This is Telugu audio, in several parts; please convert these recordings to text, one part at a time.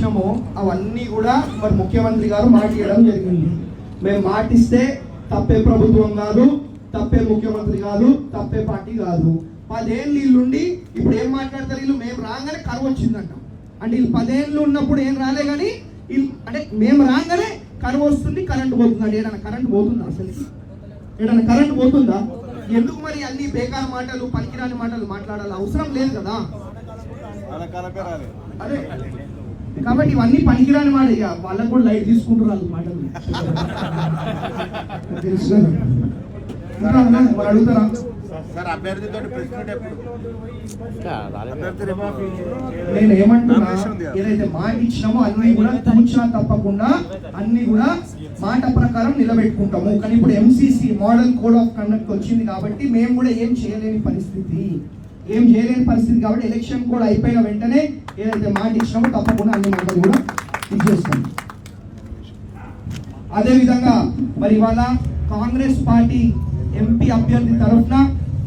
ఇచ్చినామో అవన్నీ కూడా మరి ముఖ్యమంత్రి గారు మాట ఇవ్వడం జరిగింది. మేము మాటిస్తే తప్పే ప్రభుత్వం కాదు తప్పే ముఖ్యమంత్రి కాదు తప్పే పార్టీ కాదు. పదేళ్ళు వీళ్ళుండి ఇప్పుడు ఏం మాట్లాడతారు వీళ్ళు? మేము రాగానే కరువు వచ్చిందంట. అంటే వీళ్ళు పదేళ్ళు ఉన్నప్పుడు ఏం రాలే కానీ వీళ్ళు అంటే మేము రాగానే కరువు వస్తుంది కరెంట్ పోతుంది అంటే ఏదైనా కరెంట్ పోతుందా అసలు? ఏదైనా కరెంట్ పోతుందా? ఎందుకు మరి అన్ని బేకార్ మాటలు పనికిరాని మాటలు మాట్లాడాలి అవసరం లేదు కదా? అదే. కాబట్టి ఇవన్నీ పనికిరాని మాట ఇక వాళ్ళకు కూడా లైట్ తీసుకుంటారు వాళ్ళు మాటలు తెలుసు మరి అడుగుతారా? నేను ఏమంటున్నా. ఏదైతే మాట ఇచ్చినామో అన్ని కూడా తూచా తప్పకుండా అన్ని కూడా మాట ప్రకారం నిలబెట్టుకుంటాము. కానీ ఇప్పుడు MCC model code of conduct వచ్చింది కాబట్టి మేము కూడా ఏం చేయలేని పరిస్థితి. ఏం చేయలేని పరిస్థితి కాబట్టి ఎలక్షన్ కూడా అయిపోయిన వెంటనే ఏదైతే మాట ఇచ్చినామో తప్పకుండా అన్ని మాటలు కూడా ఇచ్చేస్తాం అదేవిధంగా మరి ఇవాళ కాంగ్రెస్ పార్టీ ఎంపీ అభ్యర్థి తరఫున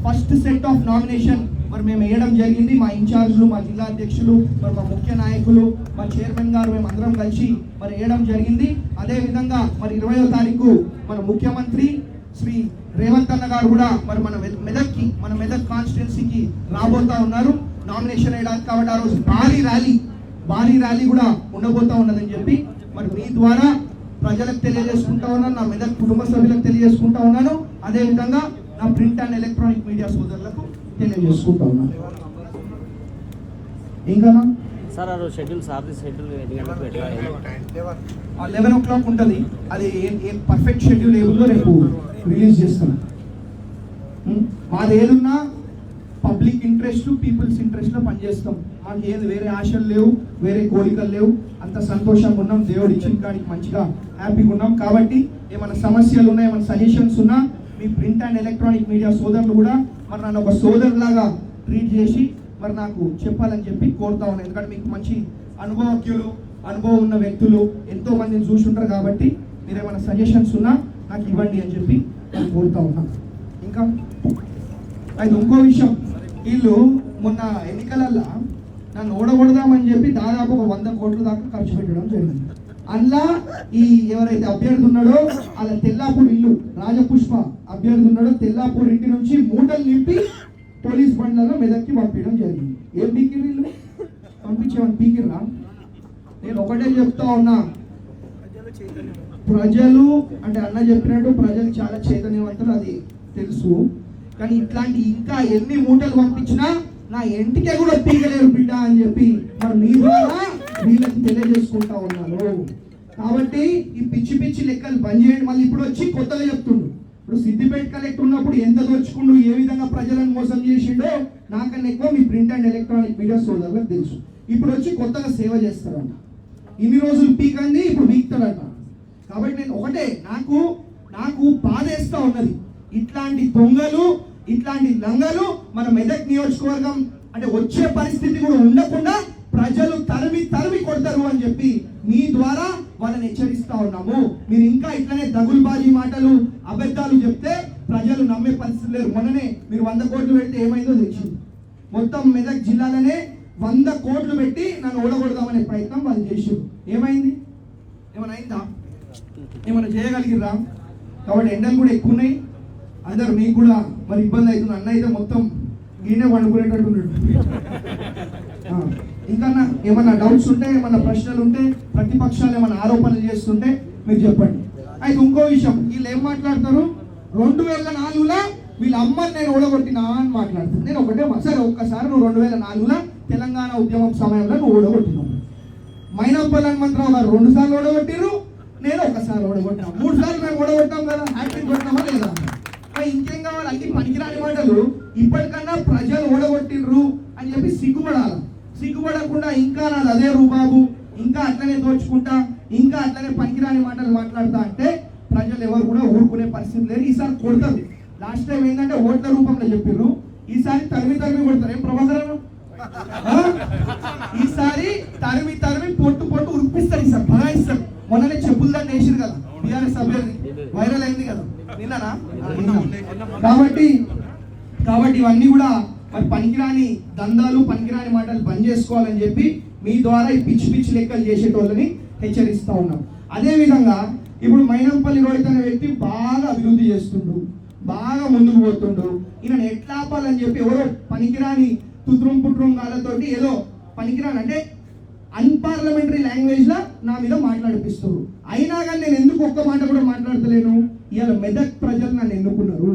ఫస్ట్ సెట్ ఆఫ్ నామినేషన్ మరి మేము వేయడం జరిగింది. మా ఇన్ఛార్జ్లు మా జిల్లా అధ్యక్షులు మరి మా ముఖ్య నాయకులు మా చైర్మన్ గారు మేము అందరం కలిసి మరి వేయడం జరిగింది. అదేవిధంగా మరి ఇరవయో తారీఖు మన ముఖ్యమంత్రి శ్రీ రేవంత్ అన్న గారు కూడా మరి మన మెద- మెదక్కి మన మెదక్ కాన్స్టిట్యున్సీకి రాబోతా ఉన్నారు. నామినేషన్ వేయడానికి కాబట్టి ఆ రోజు భారీ ర్యాలీ భారీ ర్యాలీ కూడా ఉండబోతా ఉన్నదని చెప్పి మరి మీ ద్వారా ప్రజలకు తెలియజేసుకుంటా ఉన్నాను నా మెదక్ కుటుంబ సభ్యులకు తెలియజేసుకుంటా ఉన్నాను. అదే విధంగా నా ప్రింట్ అండ్ ఎలక్ట్రానిక్ మీడియా సోదరులకు తెలియజేసుకుంటా ఉన్నాను. ఇంకా సార్ ఆ రోజు షెడ్యూల్ సార్ది షెడ్యూల్ ఎన్ని గంటలకు పెట్టాలి లెవెన్ ఓ క్లాక్ ఉంటుంది. అది ఏం ఏం పర్ఫెక్ట్ షెడ్యూల్ ఏముందో రేపు రిలీజ్ చేస్తాను మాది ఏదున్నా పబ్లిక్ ఇంట్రెస్ట్ పీపుల్స్ ఇంట్రెస్ట్లో పనిచేస్తాం. మాకు ఏది వేరే ఆశలు లేవు వేరే కోరికలు లేవు. అంత సంతోషంగా ఉన్నాం. దేవుడు ఇచ్చిన కాడికి మంచిగా హ్యాపీగా ఉన్నాం. కాబట్టి ఏమైనా సమస్యలు ఉన్నా ఏమైనా సజెషన్స్ ఉన్నా మీ ప్రింట్ అండ్ ఎలక్ట్రానిక్ మీడియా సోదరులు కూడా మరి నన్ను ఒక సోదరులాగా ట్రీట్ చేసి మరి నాకు చెప్పాలని చెప్పి కోరుతా ఉన్నాను ఎందుకంటే మీకు మంచి అనుభవజ్ఞులు అనుభవం ఉన్న వ్యక్తులు ఎంతో మందిని చూసి ఉంటారు కాబట్టి మీరు ఏమైనా సజెషన్స్ ఉన్నా నాకు ఇవ్వండి అని చెప్పి కోరుతా ఉన్నాను ఇంకా అయితే ఇంకో విషయం. వీళ్ళు మొన్న ఎన్నికలల్లో నన్ను ఓడగొడదామని చెప్పి దాదాపు ఒక వంద కోట్ల దాకా ఖర్చు పెట్టడం జరిగింది. అందులో ఈ ఎవరైతే అభ్యర్థి ఉన్నాడో అలా తెల్లాపూర్ ఇల్లు రాజపుష్ప అభ్యర్థి ఉన్నాడో తెల్లాపూర్ ఇంటి నుంచి మూటలు నింపి పోలీస్ బండ్లలో మెదక్కి పంపించడం జరిగింది. ఏం పీకిరు ఇల్లు పంపించేవాడిని పీకిర్రా? నేను ఒకటే చెప్తా ఉన్నా. ప్రజలు అంటే అన్న చెప్పినట్టు ప్రజలు చాలా చైతన్యవంతులు అది తెలుసు. కానీ ఇట్లాంటి ఇంకా ఎన్ని మూటలు పంపించినా నా ఇంటికే కూడా పీకలేరు బిడ్డ అని చెప్పి మరి మీ ద్వారా వీళ్ళకి తెలియజేసుకుంటా ఉన్నాను. కాబట్టి ఈ పిచ్చి పిచ్చి లెక్కలు బంద్ చేయండి. మళ్ళీ ఇప్పుడు వచ్చి కొత్తగా చెప్తుండు. ఇప్పుడు సిద్దిపేట కలెక్టర్ ఉన్నప్పుడు ఎంత దోచుకుండు ఏ విధంగా ప్రజలను మోసం చేసిండో నాకన్నా ఎక్కువ మీ ప్రింట్ అండ్ ఎలక్ట్రానిక్ మీడియా సోదరులకు తెలుసు. ఇప్పుడు వచ్చి కొత్తగా సేవ చేస్తారంట. ఇన్ని రోజులు పీకండి ఇప్పుడు పీక్తాడంట కాబట్టి నేను ఒకటే నాకు నాకు బాధేస్తా ఉన్నది. ఇట్లాంటి దొంగలు ఇట్లాంటి లంగలు మన మెదక్ నియోజకవర్గం అంటే వచ్చే పరిస్థితి కూడా ఉండకుండా ప్రజలు తరిమి తరిమి కొడతారు అని చెప్పి మీ ద్వారా వాళ్ళని హెచ్చరిస్తా ఉన్నాము. మీరు ఇంకా ఇట్లనే దగులుబాజీ మాటలు అబద్ధాలు చెప్తే ప్రజలు నమ్మే పరిస్థితి లేరు మొన్ననే మీరు వంద కోట్లు పెడితే ఏమైందో తెలిసింది. మొత్తం మెదక్ జిల్లాలోనే వంద కోట్లు పెట్టి నన్ను ఓడగొడదామనే ప్రయత్నం వాళ్ళు చేశారు ఏమైంది? ఏమైనా అయిందా? ఏమైనా చేయగలిగిరా కాబట్టి ఎండలు కూడా ఎక్కువ ఉన్నాయి అందరు మీకు కూడా మరి ఇబ్బంది అవుతుంది. అన్న అయితే మొత్తం ఈయనే వండుకునేటట్టు ఉన్నాడు. ఇంకా ఏమన్నా డౌట్స్ ఉంటే ఏమన్నా ప్రశ్నలు ఉంటే ప్రతిపక్షాలు ఏమైనా ఆరోపణలు చేస్తుంటే మీరు చెప్పండి. అయితే ఇంకో విషయం వీళ్ళు ఏం మాట్లాడతారు? రెండు వేల నాలుగులో వీళ్ళ అమ్మని నేను ఓడగొట్టినా అని మాట్లాడుతాను నేను ఒకటే సరే ఒక్కసారి నువ్వు రెండు వేల నాలుగులో తెలంగాణ ఉద్యమం సమయంలో నువ్వు ఓడగొట్టినావు. మైనప్పల్ హనుమంతరావు గారు రెండు సార్లు ఓడగొట్టిర్రు. నేను ఒకసారి ఓడగొట్టాం మూడు సార్లు మేము ఓడగొట్టాం కదా హ్యాట్రిక్ కొట్టామా లేదా? ఇంకేం కావాలి? అన్ని పనికిరాని మాటలు. ఇప్పటికన్నా ప్రజలు ఓడగొట్టిండ్రు అని చెప్పి సిగ్గుపడాలి. సిగ్గుపడకుండా ఇంకా నాది అదే రూబాబు ఇంకా అట్లనే దోచుకుంటా ఇంకా అట్లనే పనికిరాని మాటలు మాట్లాడతా అంటే ప్రజలు ఎవరు కూడా ఊరుకునే పరిస్థితి లేదు. ఈసారి కొడతారు. లాస్ట్ టైం ఏంటంటే ఓట్ల రూపంలో చెప్పిర్రు. ఈసారి తరిమి తరిమి కొడతారు. ఏం ప్రభాకరం ఈసారి తరిమి తరిమి పొట్టు పొట్టు ఉరిపిస్తారు ఈసారి బలాయిస్తారు. మొన్ననే చెప్పులు దాన్ని వేసిరు కదా బీఆర్ఎస్ అభ్యర్థి. వైరల్ అయింది కదా నిన్ననా. కాబట్టి కాబట్టి ఇవన్నీ కూడా మరి పనికిరాని దందాలు పనికిరాని మాటలు బంద్ చేసుకోవాలని చెప్పి మీ ద్వారా ఈ పిచ్చి పిచ్చి లెక్కలు చేసేటోళ్ళని హెచ్చరిస్తా ఉన్నాం. అదే విధంగా ఇప్పుడు మైనంపల్లి రోహిత్ అనే వ్యక్తి బాగా అభివృద్ధి చేస్తుండు బాగా ముందుకు పోతుండు. ఈయన ఎట్లా ఆపాలని చెప్పి ఎవరో పనికిరాని తుత్రం పుట్రం గాలతోటి ఏదో పనికిరాని అంటే అన్పార్లమెంటరీ లాంగ్వేజ్ లా నా మీద మాట్లాడిపిస్తారు అయినా కానీ నేను ఎందుకు ఒక్క మాట కూడా మాట్లాడతలేను? ఇవాళ మెదక్ ప్రజలు నన్ను ఎన్నుకున్నారు.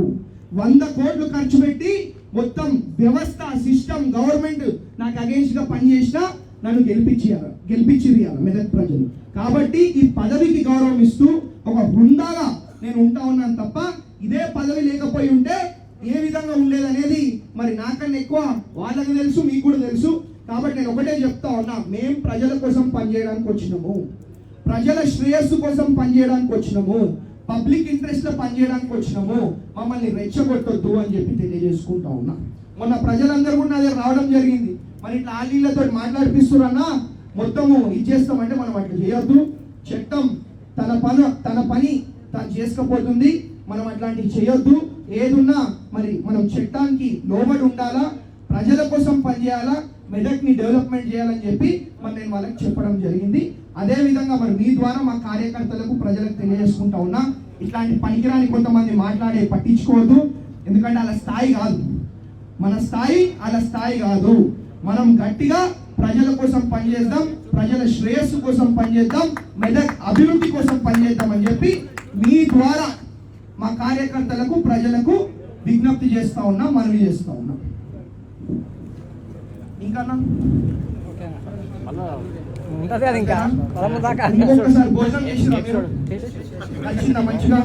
వంద కోట్లు ఖర్చు పెట్టి మొత్తం వ్యవస్థ సిస్టమ్ గవర్నమెంట్ నాకు అగేన్స్ట్గా పనిచేసినా నన్ను గెలిపించారు. గెలిపించింది ఇవాళ మెదక్ ప్రజలు. కాబట్టి ఈ పదవికి గౌరవం ఇస్తూ ఒక హుందాగా నేను ఉంటా ఉన్నాను తప్ప ఇదే పదవి లేకపోయి ఉంటే ఏ విధంగా ఉండేది అనేది మరి నాకన్నా ఎక్కువ వాళ్ళకి తెలుసు మీకు కూడా తెలుసు. కాబట్టి నేను ఒకటే చెప్తా ఉన్నా మేం ప్రజల కోసం పనిచేయడానికి వచ్చినాము. ప్రజల శ్రేయస్సు కోసం పనిచేయడానికి వచ్చినాము. పబ్లిక్ ఇంట్రెస్ట్లో పనిచేయడానికి వచ్చినాము. మమ్మల్ని రెచ్చగొట్టొద్దు అని చెప్పి తెలియజేసుకుంటా ఉన్నా. మొన్న ప్రజలందరూ కూడా నా దగ్గర రావడం జరిగింది. మరి ఇట్లా ఆలీలతో మాట్లాడిపిస్తున్నా మొత్తము ఇచ్చేస్తామంటే మనం అట్లా చేయొద్దు. చట్టం తన పని తన పని తను చేసుకపోతుంది. మనం అట్లాంటివి చేయొద్దు. ఏదున్నా మరి మనం చట్టానికి లోబడి ఉండాలా? ప్రజల కోసం పనిచేయాలా? మెదక్ని డెవలప్మెంట్ చేయాలని చెప్పి మరి నేను వాళ్ళకి చెప్పడం జరిగింది. అదేవిధంగా మరి మీ ద్వారా మా కార్యకర్తలకు ప్రజలకు తెలియజేసుకుంటా ఉన్నా ఇట్లాంటి పనికిరాని కొంతమంది మాట్లాడే పట్టించుకోవద్దు. ఎందుకంటే అలా స్థాయి కాదు. మన స్థాయి అలా స్థాయి కాదు. మనం గట్టిగా ప్రజల కోసం పనిచేద్దాం ప్రజల శ్రేయస్సు కోసం పనిచేద్దాం మెదక్ అభివృద్ధి కోసం పనిచేద్దాం అని చెప్పి మీ ద్వారా మా కార్యకర్తలకు ప్రజలకు విజ్ఞప్తి చేస్తా ఉన్నాం మనవి చేస్తూ ఉన్నాం. ఇంకా ఉంటది అది ఇంకా భోజనం మంచిగా?